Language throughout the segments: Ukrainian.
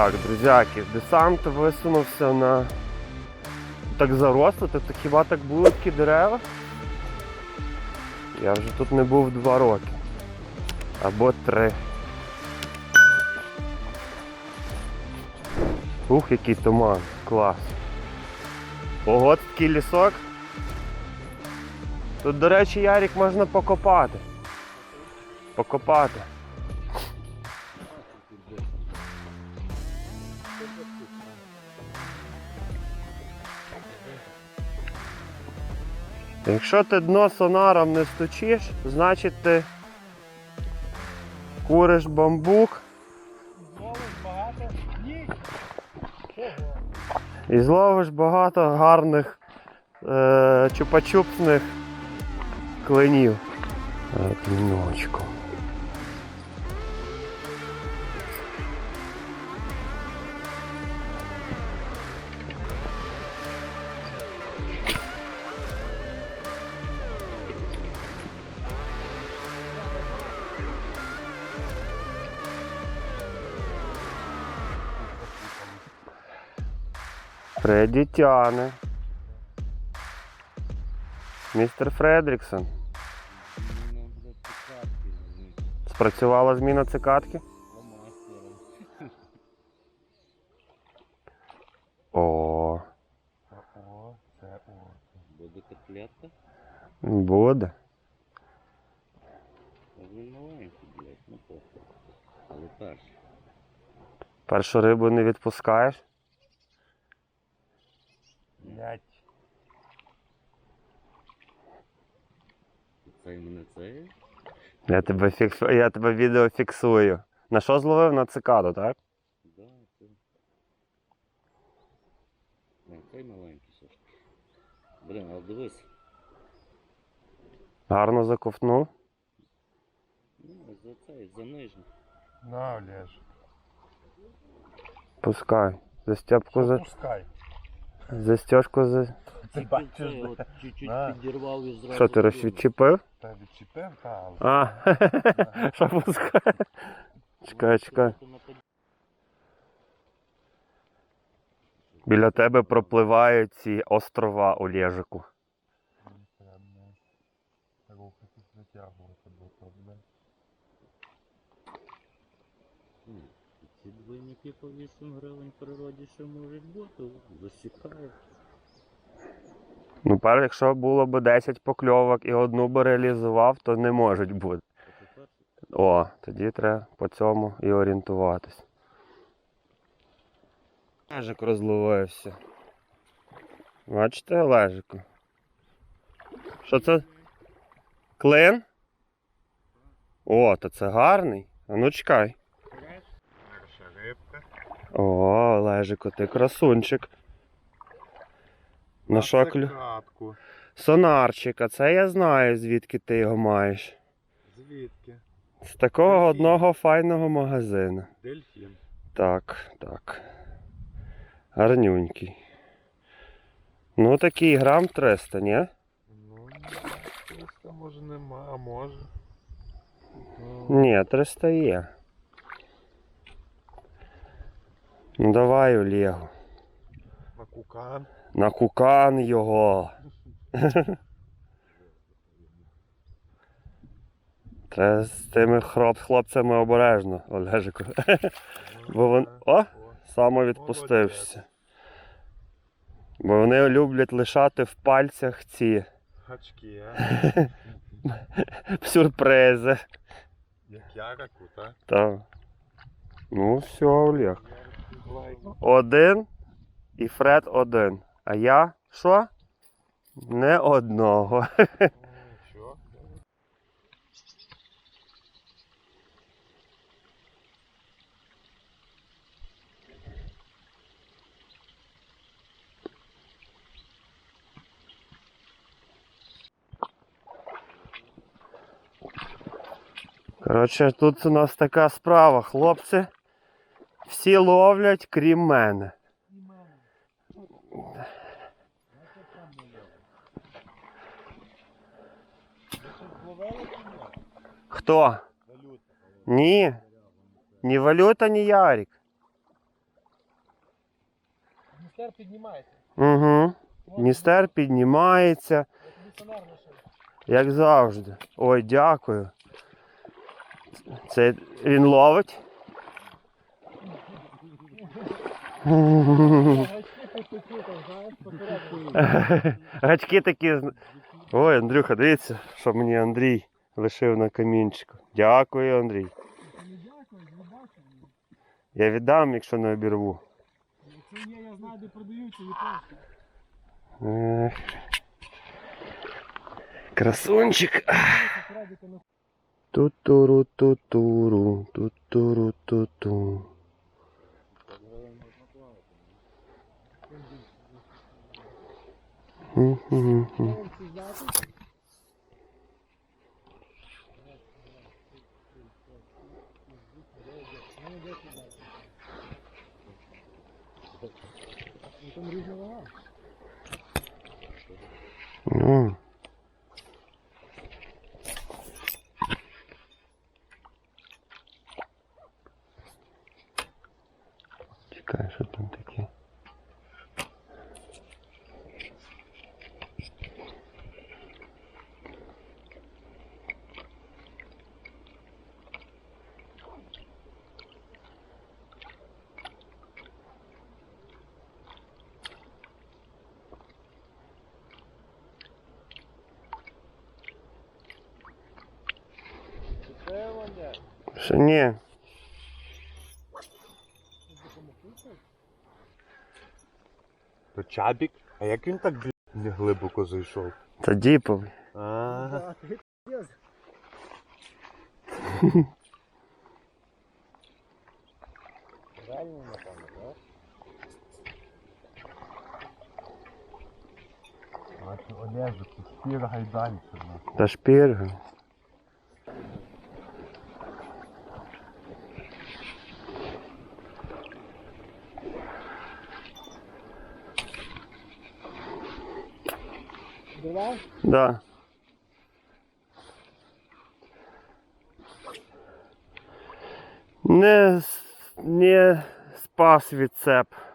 Так, друзяки, десант висунувся на. Так заросло, тобто хіба так були такі дерева? Я вже тут не був два роки. Або три. Ух, який туман. Клас. Ого, такий лісок. Тут, до речі, Ярік можна покопати. Покопати. Якщо ти дно сонаром не стучиш, значить ти куриш бамбук. І зловиш багато гарних е- чупа-чупсних клинів. Так, Фредді тяне. Містер Фредріксон. Спрацювала зміна цикатки? О. Буде котлетка, буде. Першу рибу не відпускаєш. Блять. Це мене це? Я тебе фіксую, я тебе відео фіксую. На що зловив? На цикаду, так? Да, це. Цей маленький все ж. Блін, але дивись. Гарно заковтнув. Ну, за цей, за нижній. На, Олеж. Пускай. Застіпку за. Пускай. Застежку за. Чуть-чуть підірвав і зразу. Що ти розчепив? Та відчепив, та, але. А, що пускає? Чекай, чекай. Біля тебе пропливають ці острова у Лєжику. Мені треба рухатись, витягувати, бо то, блядь. Ні, Ці по 8 гривень природі ще можуть бути, засікають. Ну, пер, якщо було б 10 покльовок і одну би реалізував, то не можуть бути. О, тоді треба по цьому і орієнтуватись. Лежик розловився. Бачите, Олежику? Що це? Клин? О, то це гарний. А ну чекай. О, Олежику, ти красунчик. На що клю? Катку. Сонарчик, а це я знаю, звідки ти його маєш. Звідки? З такого Дельфін. одного файного магазину. Дельфін. Так, так. Гарнюнький. Ну такий грам 300, ні? Ну, 300 може нема, а може. Ну, Ні, 300 є. Ну давай Олегу. на кукан. На кукан його. Треба з тими хлоп, хлопцями обережно, Олежику. Бо вон. О! Самовідпустився. Бо вони люблять лишати в пальцях ці Гачки, а? сюрпризи. Як яраку, так? Так. Ну, все, Олег. Один і Фред один. А я що? Не одного. Коротше, тут у нас така справа, хлопці. Всі ловлять, крім мене. Хто? Ні. Ні валюта, ні Ярик. Дністер піднімається. Угу. Дністер піднімається, як завжди. Ой, дякую. Це він ловить. Гачки такі. Ой, Андрюха, дивіться, що мені Андрій лишив на камінчику. Дякую, Андрій. Я віддам, якщо не обірву. Якщо є, я знаю, де продаються японські. Ех. Красунчик. Радіка на Там різна вага. Ні. То чабік? А як він так не глибоко зайшов? Це діповий. А. Реально, напевно, так? а ти Олежу, ти далі. Та шпірга. Давай. Да. Не, не спас відцеп. Два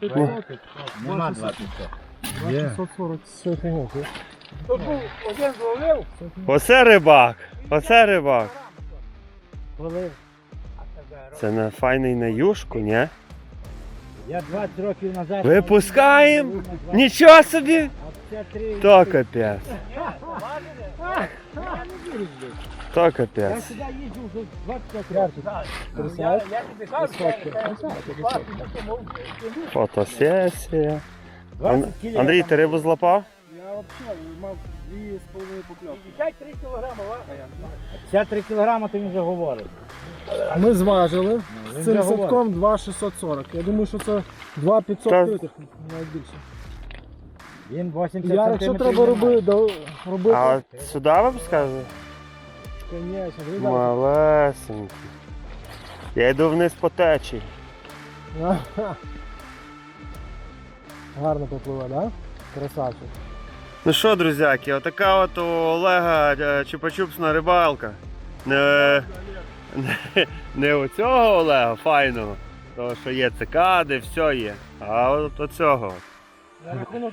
500. Нема 20. Два 640 сотень. Тут був один зловив. Оце рибак. Оце рибак. Зловив. Це на файний на юшку, ні? Я 20 років назад. Випускаємо. Нічого собі! А це То капець. Я сюди їжджу вже 25 років. Фотосесія. 20 Ан- кілів. Андрій, ти рибу злапав? Я взагалі мав дві з половиною покльовки. 53 кілограми, 53 кілограми ти вже говорив. Ми зважили він з цим садком 2,640. Я думаю, що це 2,500 Та- критих, навіть більше. Він 80 Я, якщо треба робити, робити, А сюди випускати? Звісно, Малесенький. Я йду вниз по течії. Гарно попливе, да? Красавчик. Ну що, друзяки, отака от у Олега е, чупа-чупсна рибалка. Не, не, не у цього Олега файного, тому що є цикади, все є. А от оцього. Рахунок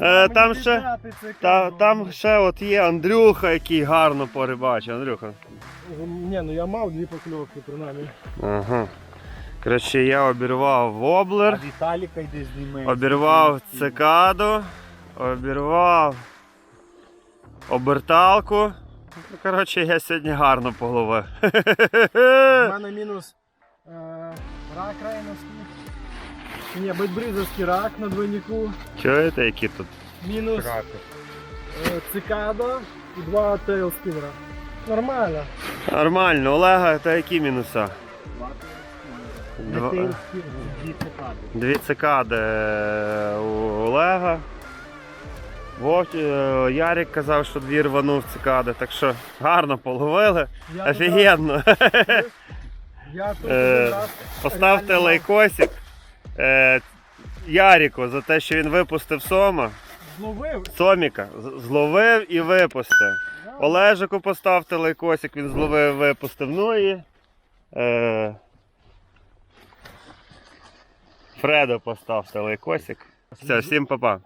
Е, там ще- Та, ну, там ще от є Андрюха, який гарно порибачив. Андрюха. Ні, ну я мав дві покльовки, принаймні. Ага. Коротше, я обірвав воблер. Віталіка йди зніми. Обірвав цикаду, обірвав оберталку. Ну, Коротше, я сьогодні гарно половив. У мене мінус е, рак рейновський. Ні, битбризовський рак на двойнику. Чуєте, які тут? Мінус е, цикада. і два тейл спінера. Нормально. Нормально, Олега, та які мінуса? Два- дві цикади. Дві цикади е, у Олега. Вов, е, Ярик казав, що дві рванув цикади, так що гарно половили. Я Офігенно. Я тут Е, один раз Поставте реально лайкосик е, Ярику за те, що він випустив сома. зловив. Соміка зловив і випустив. Олежику поставте лайкосик, він зловив, випустив. Ну і. Е, Фредо поставте лайкосик. Все, всім па-па.